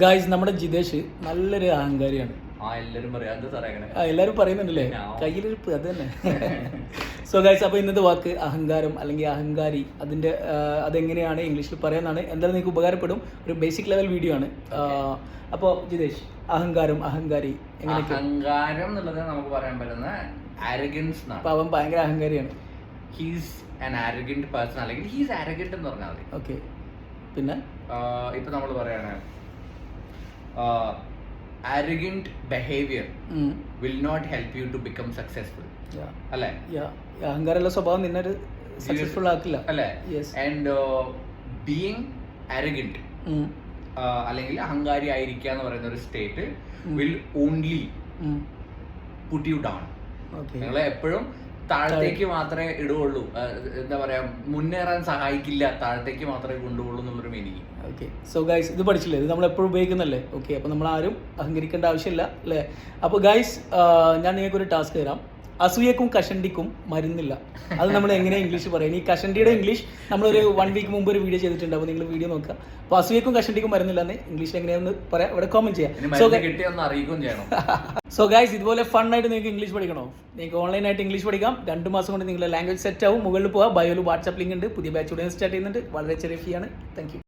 Guys നമ്മുടെ ജിതേഷ് നല്ലൊരു അഹങ്കാരിയാണ്. എല്ലാരും എല്ലാവരും പറയുന്നുണ്ടല്ലേ? കയ്യിലൊരു അത് തന്നെ. സോ ഗായ്സ് അപ്പോൾ ഇന്നത്തെ വാക്ക് അഹങ്കാരം അല്ലെങ്കിൽ അഹങ്കാരി അതിന്റെ അതെങ്ങനെയാണ് ഇംഗ്ലീഷിൽ പറയാനാണ് എന്തായാലും നിങ്ങൾക്ക് ഉപകാരപ്പെടും. ഒരു ബേസിക് ലെവൽ വീഡിയോ ആണ്. അപ്പോൾ ജിതേഷ് അഹങ്കാരം അഹങ്കാരി അഹങ്കാരം എന്നുള്ളത് നമുക്ക് പറയാൻ പറ്റുന്ന ആരഗൻസ് അപ്പോൾ അവൻ ഭയങ്കര അഹങ്കാരിയാണ്. ഹീസ് ആൻ പേഴ്സൺ അല്ലെങ്കിൽ ഹീസ് എന്ന് പറഞ്ഞാൽ മതി. ഓക്കെ പിന്നെ? ഇപ്പൊ നമ്മൾ പറയാണ് arrogant behaviour um, will not help you to become successful yeah, അല്ലേ? അഹങ്കാരമുള്ള സ്വഭാവം നിന്നെ ഒരു സക്സസ്ഫുൾ ആക്കില്ല. അല്ലേ? ആൻഡ് ബീയിങ് ആരഗന്റ് അല്ലെങ്കിൽ അഹങ്കാരി ആയിരിക്കുക എന്ന് പറയുന്ന ഒരു state will only put you down നിങ്ങളെ എപ്പോഴും താഴത്തേക്ക് മാത്രമേ ഇടുകയുള്ളൂ. എന്താ പറയാ മുന്നേറാൻ സഹായിക്കില്ല താഴത്തേക്ക് മാത്രമേ കൊണ്ടുപോകുള്ളൂ എന്നുള്ളൊരു മീനിങ് ഓക്കെ സോ ഗൈസ് ഇത് പഠിച്ചില്ലേ? ഇത് നമ്മൾ എപ്പോഴും ഉപയോഗിക്കുന്നല്ലേ ഓക്കെ അപ്പോൾ നമ്മൾ ആരും അഹങ്കരിക്കേണ്ട ആവശ്യമില്ല അല്ലേ? അപ്പോൾ ഗൈസ് ഞാൻ നിങ്ങൾക്ക് ഒരു ടാസ്ക് തരാം. അസൂയക്കും കഷണ്ടിക്കും മരുന്നില്ല. അത് നമ്മൾ എങ്ങനെ ഇംഗ്ലീഷ് പറയും? ഈ കഷണ്ടിയുടെ ഇംഗ്ലീഷ് നമ്മളൊരു വൺ വീക്ക് മുമ്പ് ഒരു വീഡിയോ ചെയ്തിട്ടുണ്ട്. അപ്പോൾ നിങ്ങൾ വീഡിയോ നോക്കുക. അപ്പോൾ അസൂയക്കും കഷണ്ടിക്കും മരുന്നില്ല എന്ന് ഇംഗ്ലീഷിൽ എങ്ങനെയാണെന്ന് പറയാം. ഇവിടെ കോമെന്റ് ചെയ്യാം. സോ ഗൈസ് ഇതുപോലെ ഫൺ ആയിട്ട് നിങ്ങൾക്ക് ഇംഗ്ലീഷ് പഠിക്കണോ? നിങ്ങൾക്ക് ഓൺലൈനായിട്ട് ഇംഗ്ലീഷ് പഠിക്കാം. രണ്ട് മാസം കൊണ്ട് നിങ്ങളുടെ ലാംഗ്വേജ് സെറ്റ് ആവും. മുകളിൽ പോവാം. ബയോയിൽ വാട്സ്ആപ്പ് ലിങ്ക് ഉണ്ട്. പുതിയ ബാച്ച് ഉടനെ സ്റ്റാർട്ട് ചെയ്യുന്നുണ്ട്. വളരെ ചെറിയ ഫീ ആണ്. താങ്ക്